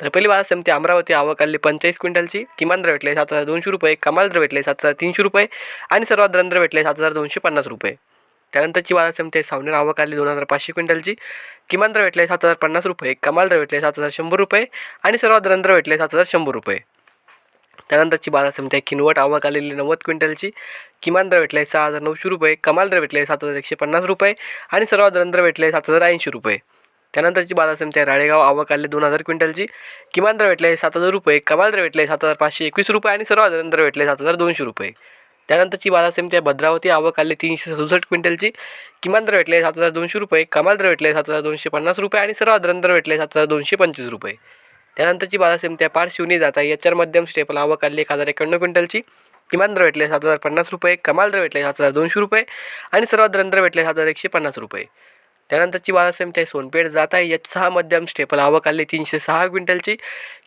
तर पहिली बाजार समिती अमरावती आवक आली पंचेचाळीस क्विंटलची. किमान दर भेटले सात हजार दोनशे रुपये कमाल दर भेटले सात हजार तीनशे रुपये आणि सर्वात दर भेटले सात हजार दोनशे पन्नास रुपये. त्यानंतरची बाजार समिती आहे सावनेर आवक आली दोन हजार पाचशे क्विंटलची. किमान दर भेटले सात हजार पन्नास रुपये कमाल दर भेटले सात हजार शंभर रुपये आणि सर्वात दर भेटले सात हजार शंभर रुपये. त्यानंतरची बाजार समिती आहे किनवट आवक आलेली नव्वद क्विंटलची. किमान दर भेटले सहा हजार नऊशे रुपये कमाल दर भेटले सात हजार एकशे पन्नास रुपये आणि सर्वात दर भेटले सात हजार ऐंशी रुपये. त्यानंतरची बाद समिती आहे राळेगाव आवक आले दोन हजार क्विंटलची. किमान दर भेटले सात हजार रुपये कमाल दर भेटले सात हजार पाचशे एकवीस रुपये आणि सर्वात दर भेटले सात हजार दोनशे रुपये. त्यानंतरची बाजार समिती आहे भद्रावती आवक आले तीनशे सदुसष्ट क्विंटलची. किमान दर भेटले सात हजार दोनशे रुपये कमाल दर भेटले सात हजार दोनशे पन्नास रुपये आणि सर्वात दर भेटले सात हजार दोनशे पंचवीस रुपये. त्यानंतरची बाजार समिती आहे पारशिवनी जात आहे याच्यावर मध्यम स्टेपल आवक आली एक हजार एकाण्णव क्विंटलची. किमान दर भेटले सात हजार पन्नास रुपये कमाल दर भेटले सात हजार दोनशे रुपये आणि सर्वात दर भेटले सात हजार एकशे पन्नास रुपये. त्यानंतरची बाजार समिती आहे सोनपेठ जात आहे यात सहा मध्यम स्टेपल आवक आली. तीनशे सहा क्विंटलची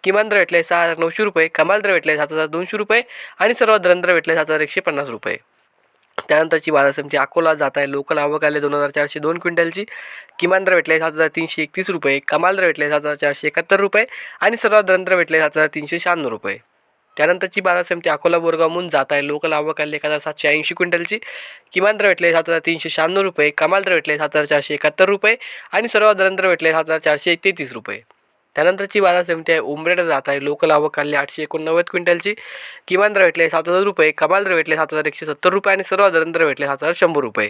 किमान दर भेटले सहा हजार नऊशे रुपये. कमाल दर भेटले सात हजार दोनशे रुपये. आणि सर्वात दरंदर भेटले सात हजार एकशे पन्नास रुपये. त्यानंतरची बाजार समिती अकोला जात आहे लोकल आवक आले दोन हजार चारशे दोन क्विंटलची. किमान दर भेटले सात हजार तीनशे एकतीस रुपये. कमाल दर भेटले सात हजार चारशे एकाहत्तर रुपये. आणि सर्वात दर भेटले सात हजार तीनशे शहाण्णव रुपये. त्यानंतरची बाजार समिती अकोला बोरगावहून जात आहे. लोकल आवक आली एक हजार सातशे ऐंशी क्विंटलची. किमान दर भेटले सात हजार तीनशे शहाण्णव रुपये. कमाल दर भेटले सात हजार चारशे एकाहत्तर रुपये. आणि सर्वात दर भेटले सात हजार चारशे तेहतीस रुपये. त्यानंतरची बाजार समिती आहे उमरेड जात आहे. लोकल आवक आली आठशे एकोणनव्वद क्विंटलची. किमान दर भेटले सात हजार रुपये. कमाल दर भेटले सात हजार एकशे सत्तर रुपये. आणि सर्वात दर भेटले सात हजार शंभर रुपये.